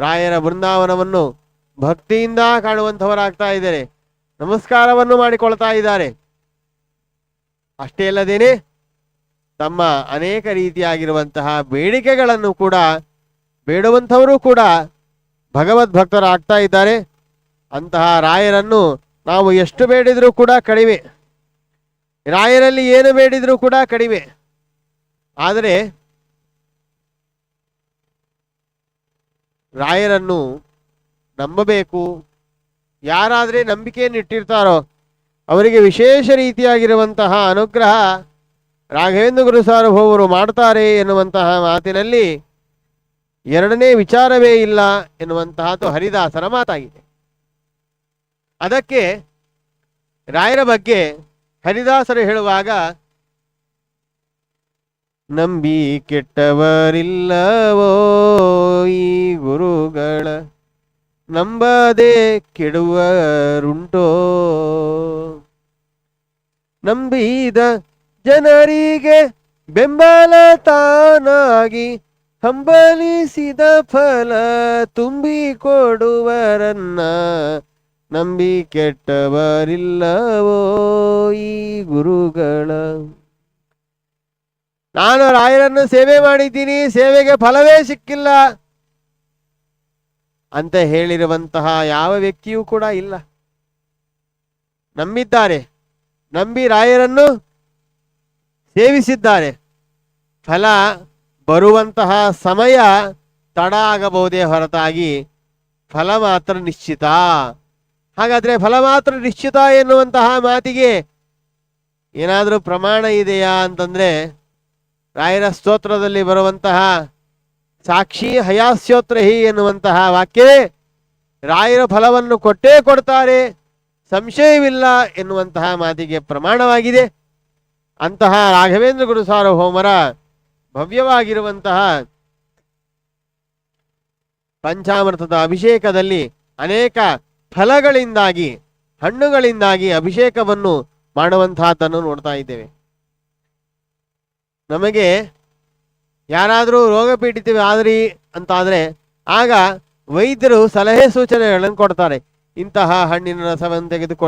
ರಾಯರ ಬೃಂದಾವನವನ್ನು ಭಕ್ತಿಯಿಂದ ಕಾಣುವಂಥವರಾಗ್ತಾ ಇದ್ದಾರೆ. ನಮಸ್ಕಾರವನ್ನು ಮಾಡಿಕೊಳ್ತಾ ಇದ್ದಾರೆ. ಅಷ್ಟೇ ಅಲ್ಲದೇನೆ ತಮ್ಮ ಅನೇಕ ರೀತಿಯಾಗಿರುವಂತಹ ಬೇಡಿಕೆಗಳನ್ನು ಕೂಡ ಬೇಡುವಂಥವರು ಕೂಡ ಭಗವದ್ ಭಕ್ತರಾಗ್ತಾ ಇದ್ದಾರೆ. ಅಂತಹ ರಾಯರನ್ನು ನಾವು ಎಷ್ಟು ಬೇಡಿದರೂ ಕೂಡ ಕಡಿಮೆ. ರಾಯರಲ್ಲಿ ಏನು ಬೇಡಿದರೂ ಕೂಡ ಕಡಿಮೆ. ಆದರೆ ರಾಯರನ್ನು ನಂಬಬೇಕು. ಯಾರಾದರೆ ನಂಬಿಕೆಯನ್ನು ಇಟ್ಟಿರ್ತಾರೋ, ಅವರಿಗೆ ವಿಶೇಷ ರೀತಿಯಾಗಿರುವಂತಹ ಅನುಗ್ರಹ ರಾಘವೇಂದ್ರ ಗುರು ಸಾರ್ವಭೌಮರು ಮಾಡ್ತಾರೆ ಎನ್ನುವಂತಹ ಮಾತಿನಲ್ಲಿ ಎರಡನೇ ವಿಚಾರವೇ ಇಲ್ಲ ಎನ್ನುವಂತಹದ್ದು ಹರಿದಾಸರ ಮಾತಾಗಿದೆ. ಅದಕ್ಕೆ ರಾಯರ ಬಗ್ಗೆ ಹರಿದಾಸರು ಹೇಳುವಾಗ ನಂಬಿ ಕೆಟ್ಟವರಿಲ್ಲವೋ ಈ ಗುರುಗಳ? ನಂಬದೆ ಕೆಡುವರುಂಟೋ? ನಂಬಿದ ಜನರಿಗೆ ಬೆಂಬಲ ತಾನಾಗಿ ಹಂಬಲಿಸಿದ ಫಲ ತುಂಬಿ ಕೊಡುವರನ್ನ ನಂಬಿ ಕೆಟ್ಟವರಿಲ್ಲವೋ ಈ ಗುರುಗಳ? ನಾನು ರಾಯರನ್ನು ಸೇವೆ ಮಾಡಿದ್ದೀನಿ, ಸೇವೆಗೆ ಫಲವೇ ಸಿಕ್ಕಿಲ್ಲ. ಅಂತ ಹೇಳಿರುವಂತಹ ಯಾವ ವ್ಯಕ್ತಿಯೂ ಕೂಡ ಇಲ್ಲ. ನಂಬಿದ್ದಾರೆ. ನಂಬಿ ರಾಯರನ್ನು ಸೇವಿಸಿದ್ದಾರೆ. ಫಲ ಬರುವಂತಹ ಸಮಯ ತಡ ಆಗಬಹುದೇ ಹೊರತಾಗಿ ಫಲ ಮಾತ್ರ ನಿಶ್ಚಿತ. ಹಾಗಾದ್ರೆ ಫಲ ಮಾತ್ರ ನಿಶ್ಚಿತ ಎನ್ನುವಂತಹ ಮಾತಿಗೆ ಏನಾದರೂ ಪ್ರಮಾಣ ಇದೆಯಾ ಅಂತಂದ್ರೆ ರಾಯರ ಸ್ತೋತ್ರದಲ್ಲಿ ಬರುವಂತಹ ಸಾಕ್ಷಿ ಹಯಾಸ್ಯೋತ್ರಹಿ ಎನ್ನುವಂತಹ ವಾಕ್ಯವೇ ರಾಯರ ಫಲವನ್ನು ಕೊಟ್ಟೇ ಕೊಡ್ತಾರೆ, ಸಂಶಯವಿಲ್ಲ ಎನ್ನುವಂತಹ ಮಾತಿಗೆ ಪ್ರಮಾಣವಾಗಿದೆ. ಅಂತಹ ರಾಘವೇಂದ್ರ ಗುರು ಸಾರ್ವಭೌಮರ ಭವ್ಯವಾಗಿರುವಂತಹ ಪಂಚಾಮೃತದ ಅಭಿಷೇಕದಲ್ಲಿ ಅನೇಕ ಫಲಗಳಿಂದಾಗಿ, ಹಣ್ಣುಗಳಿಂದಾಗಿ ಅಭಿಷೇಕವನ್ನು ಮಾಡುವಂತಹದ್ದನ್ನು ನೋಡ್ತಾ ಇದ್ದೇವೆ. ನಮಗೆ ಯಾರಾದರೂ ರೋಗ ಪೀಡಿತವಿ ಆದ್ರಿ ಅಂತಾದ್ರೆ ಆಗ ವೈದ್ಯರು ಸಲಹೆ ಸೂಚನೆಗಳನ್ನು ಕೊಡ್ತಾರೆ. ಇಂತಹ ಹಣ್ಣಿನ ರಸವನ್ನು ತೆಗೆದುಕೊಳ್ಳಿ